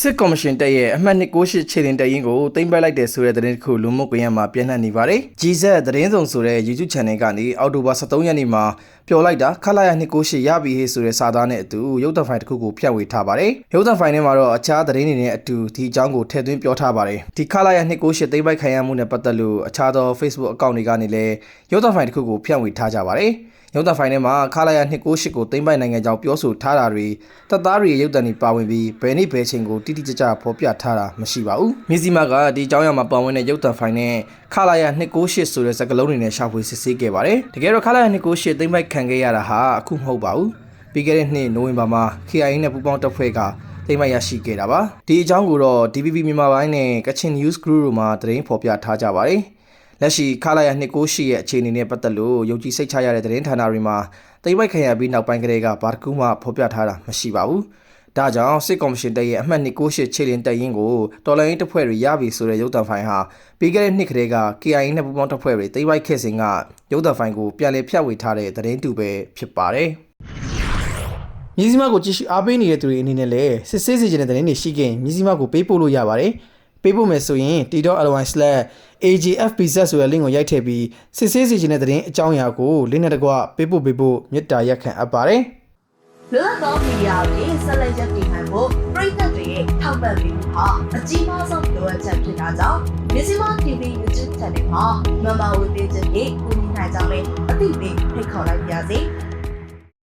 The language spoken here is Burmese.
စစ်ကော်မရှင်တက်ရဲ့အမှတ်268ခြေတင်တက်ရင်ကိုတင်ပိုက်လိုက်တယ်ဆိုတဲ့သတင်းတစ်ခုလူမှုကွန်ရက်မှာပြန့်နှံ့နေပါတယ်။ GZ သတင်းစုံဆိုတဲ့ YouTube Channel ကနေအောက်တိုဘာ23ရက်နေ့မှာပျော်လိုက်တာခလာရ268ရပြီဟေးဆိုတဲ့စာသားနဲ့အတူရုပ်သံဖိုင်တစ်ခုကိုဖြန့်ဝေထားပါတယ်။ရုပ်သံဖိုင်ထဲမှာတော့အခြားသတင်းတွေနဲ့အတူဒီအကြောင်းကိုထည့်သွင်းပြောထားပါတယ်။ဒီခလာရ268တင်ပိုက်ခံရမှုနဲ့ပတ်သက်လို့အခြားသော Facebook အကောင့်တွေကနေလည်းရုပ်သံဖိုင်တစ်ခုကိုဖြန့်ဝေထားကြပါတယ်။ ရုပ်သံဖိုင်ထဲမှာခလာရ268ကိုသိမ့်ပိုက်နိုင်ငံကြောင်းပြောဆိုထားတာတွေတပ်သားတွေရဲ့ရုပ်သံတွေပါဝင်ပြီးဘယ်နေ့ဘယ်ချိန်ကိုတိတိကျကျဖော်ပြထားတာမရှိပါဘူး။မြစည်းမကဒီအကြောင်းအရာမှာပါဝင်တဲ့ရုပ်သံဖိုင်နဲ့ခလာရ268ဆိုတဲ့စကားလုံးတွေနဲ့ရှာဖွေစစ်ဆေးခဲ့ပါတယ်။တကယ်တော့ခလာရ268သိမ့်ပိုက်ခံခဲ့ရတာဟာအခုမဟုတ်ပါဘူး။ပြီးခဲ့တဲ့နှစ်နိုဝင်ဘာမှာ KIA နဲ့ပူးပေါင်းတပ်ဖွဲ့ကသိမ့်ပိုက်ရရှိခဲ့တာပါ။ဒီအကြောင်းကိုတော့ DVB မြန်မာပိုင်းနဲ့ Kachin News Group တို့မှသတင်းဖော်ပြထားကြပါတယ်။ လက်ရှိခလာရ268ရဲ့အခြေအနေနဲ့ပတ်သက်လို့ယုံကြည်စိတ်ချရတဲ့သတင်းဌာနတွေမှာတိမ်ပိုက်ခံရပြီးနောက်ပိုင်းကလေးကဘာတစ်ခုမှဖော်ပြထားတာမရှိပါဘူး။ဒါကြောင့်စစ်ကော်မရှင်တပ်ရဲ့အမှတ်268ခြေလင်းတပ်ရင်းကိုတော်လိုင်းတပ်ဖွဲ့တွေရပြီဆိုတဲ့ရုပ်သံဖိုင်ဟာပြီးခဲ့တဲ့နှစ်ကလေးက KIA နဲ့ပူးပေါင်းတပ်ဖွဲ့တွေတိမ်ပိုက်ခဲ့စဉ်ကရုပ်သံဖိုင်ကိုပြန်လည်ဖြတ်ဝေထားတဲ့သတင်းတူပဲဖြစ်ပါတယ်။မြစည်းမကိုကြည့်ရှုအားပေးနေတဲ့သူတွေအနေနဲ့လည်းစစ်ဆေးစီခြင်းတဲ့သတင်းတွေရှိခဲ့ရင်မြစည်းမကိုပေးပို့လို့ရပါတယ်။ပေးပို့မယ်ဆိုရင် t.ly/agfpz ဆိုတဲ့ link ကိုရိုက်ထည့်ပြီးစစ်ဆေးစီခြင်းတဲ့သတင်းအကြောင်းအရာကို link နဲ့တကွပေးပို့ပေးဖို့မေတ္တာရက်ခံအပ်ပါတယ်။လွတ်လပ်သောမီဒီယာတွေဆက်လက်ရပ်တည်နိုင်ဖို့ပြည်သက်တွေရဲ့ထောက်ပံ့ပေးမှုဟာအကြီးမားဆုံးလိုအပ်ချက်ဖြစ်တာကြောင့်မြစီမ TV YouTube Channel မှာ member ဝင်ပေးခြင်းဖြင့်ကူညီနိုင်ကြမယ်အသိပေးဖိတ်ခေါ်လိုက်ပါရစေ။